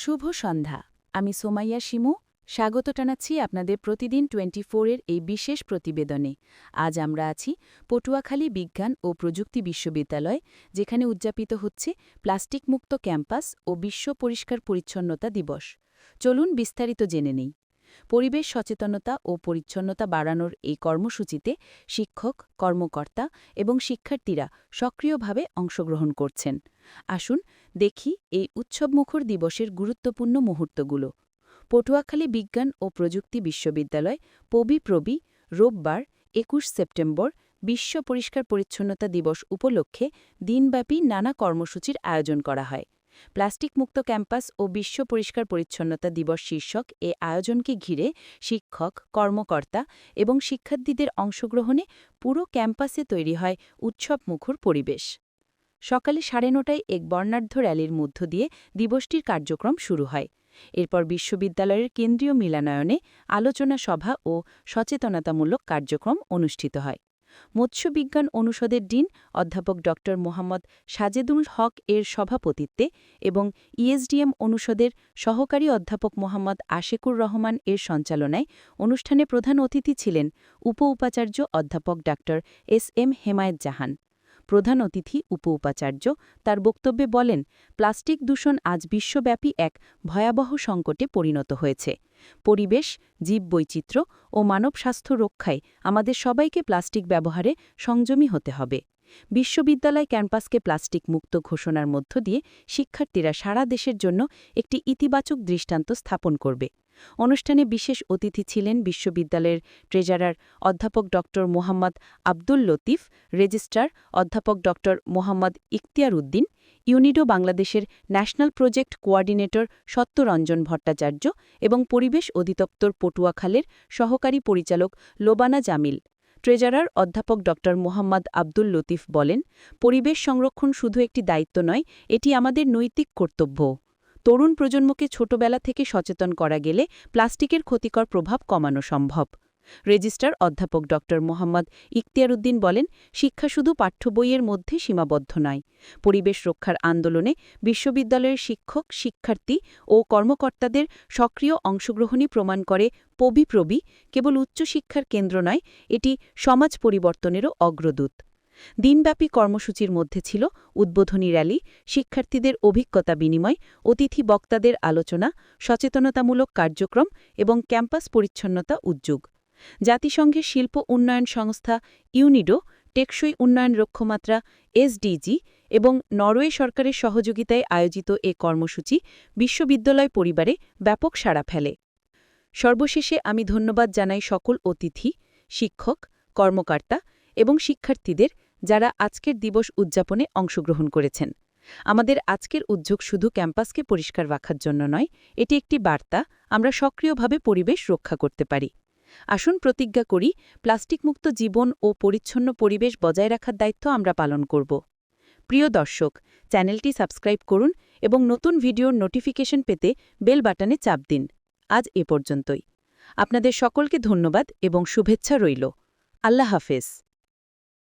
শুভ সন্ধ্যা। আমি সোমাইয়া শিমু। স্বাগত জানাচ্ছি আপনাদের প্রতিদিন টোয়েন্টি এর এই বিশেষ প্রতিবেদনে। আজ আমরা আছি পটুয়াখালী বিজ্ঞান ও প্রযুক্তি বিশ্ববিদ্যালয়, যেখানে উদযাপিত হচ্ছে প্লাস্টিক মুক্ত ক্যাম্পাস ও বিশ্ব পরিষ্কার পরিচ্ছন্নতা দিবস। চলুন বিস্তারিত জেনে নেই। পরিবেশ সচেতনতা ও পরিচ্ছন্নতা বাড়ানোর এই কর্মসূচিতে শিক্ষক, কর্মকর্তা এবং শিক্ষার্থীরা সক্রিয়ভাবে অংশগ্রহণ করছেন। আসুন দেখি এই উৎসবমুখর দিবসের গুরুত্বপূর্ণ মুহূর্তগুলো। পটুয়াখালী বিজ্ঞান ও প্রযুক্তি বিশ্ববিদ্যালয় পবি রোববার একুশ সেপ্টেম্বর বিশ্ব পরিষ্কার পরিচ্ছন্নতা দিবস উপলক্ষে দিনব্যাপী নানা কর্মসূচির আয়োজন করা হয়। প্লাস্টিক মুক্ত ক্যাম্পাস ও বিশ্ব পরিষ্কার পরিচ্ছন্নতা দিবস শীর্ষক এ আয়োজনকে ঘিরে শিক্ষক, কর্মকর্তা এবং শিক্ষার্থীদের অংশগ্রহণে পুরো ক্যাম্পাসে তৈরি হয় উৎসবমুখর পরিবেশ। সকালে সাড়ে নটায় এক বর্ণাঢ্য র্যালির মধ্য দিয়ে দিবসটির কার্যক্রম শুরু হয়। এরপর বিশ্ববিদ্যালয়ের কেন্দ্রীয় মিলানয়নে আলোচনা সভা ও সচেতনতামূলক কার্যক্রম অনুষ্ঠিত হয়। মৎস্যবিজ্ঞান অনুষদের ডিন অধ্যাপক ড. মোহাম্মদ সাজেদুল হক এর সভাপতিত্বে এবং ইএসডিএম অনুষদের সহকারী অধ্যাপক মোহাম্মদ আশেকুর রহমান এর সঞ্চালনায় অনুষ্ঠানে প্রধান অতিথি ছিলেন উপ উপাচার্য অধ্যাপক ড. S M Hemayet Jahan. প্রধান অতিথি উপ উপাচার্য তার বক্তব্যে বলেন, প্লাস্টিক দূষণ আজ বিশ্বব্যাপী এক ভয়াবহ সংকটে পরিণত হয়েছে। পরিবেশ, জীববৈচিত্র্য ও মানব স্বাস্থ্য রক্ষায় আমাদের সবাইকে প্লাস্টিক ব্যবহারে সংযমী হতে হবে। বিশ্ববিদ্যালয় ক্যাম্পাসকে প্লাস্টিক মুক্ত ঘোষণার মধ্য দিয়ে শিক্ষার্থীরা সারা দেশের জন্য একটি ইতিবাচক দৃষ্টান্ত স্থাপন করবে। অনুষ্ঠানে বিশেষ অতিথি ছিলেন বিশ্ববিদ্যালয়ের ট্রেজারার অধ্যাপক ড মোহাম্মদ আব্দুল লতিফ, রেজিস্ট্রার অধ্যাপক ড মোহাম্মদ ইখতিয়ার উদ্দিন, ইউনিডো বাংলাদেশের national project coordinator Satyaranjan Bhattacharya এবং পরিবেশ অধিদপ্তর পটুয়াখালের সহকারী পরিচালক লোবানা জামিল। ট্রেজারার অধ্যাপক ড মোহাম্মদ আব্দুল লতিফ বলেন, পরিবেশ সংরক্ষণ শুধু একটি দায়িত্ব নয়, এটি আমাদের নৈতিক কর্তব্য। তরুণ প্রজন্মকে ছোটবেলা থেকে সচেতন করা গেলে প্লাস্টিকের ক্ষতিকর প্রভাব কমানো সম্ভব। রেজিস্ট্রার অধ্যাপক ড. মোহাম্মদ ইখতিয়ারউদ্দিন বলেন, শিক্ষা শুধু পাঠ্য বইয়ের মধ্যে সীমাবদ্ধ নয়। পরিবেশ রক্ষার আন্দোলনে বিশ্ববিদ্যালয়ের শিক্ষক, শিক্ষার্থী ও কর্মকর্তাদের সক্রিয় অংশগ্রহণই প্রমাণ করে পবিপ্রবি কেবল উচ্চশিক্ষার কেন্দ্র নয়, এটি সমাজ পরিবর্তনেরও অগ্রদূত। দিনব্যাপী কর্মসূচির মধ্যে ছিল উদ্বোধনী র্যালি, শিক্ষার্থীদের অভিজ্ঞতা বিনিময়, অতিথি বক্তাদের আলোচনা, সচেতনতামূলক কার্যক্রম এবং ক্যাম্পাস পরিচ্ছন্নতা উদ্যোগ। জাতিসংঘের শিল্প উন্নয়ন সংস্থা ইউনিডো, টেকসই উন্নয়ন লক্ষ্যমাত্রা এসডিজি এবং নরওয়ে সরকারের সহযোগিতায় আয়োজিত এ কর্মসূচি বিশ্ববিদ্যালয় পরিবারে ব্যাপক সাড়া ফেলে। সর্বশেষে আমি ধন্যবাদ জানাই সকল অতিথি, শিক্ষক, কর্মকর্তা এবং শিক্ষার্থীদের যারা আজকের দিবস উদযাপনে অংশগ্রহণ করেছেন। আমাদের আজকের উদ্যোগ শুধু ক্যাম্পাসকে পরিষ্কার রাখার জন্য নয়, এটি একটি বার্তা, আমরা সক্রিয়ভাবে পরিবেশ রক্ষা করতে পারি। আসুন প্রতিজ্ঞা করি, প্লাস্টিকমুক্ত জীবন ও পরিচ্ছন্ন পরিবেশ বজায় রাখার দায়িত্ব আমরা পালন করব। প্রিয় দর্শক, চ্যানেলটি সাবস্ক্রাইব করুন এবং নতুন ভিডিওর নোটিফিকেশন পেতে বেল বাটনে চাপ দিন। আজ এ পর্যন্তই। আপনাদের সকলকে ধন্যবাদ এবং শুভেচ্ছা রইল। আল্লাহ হাফেজ।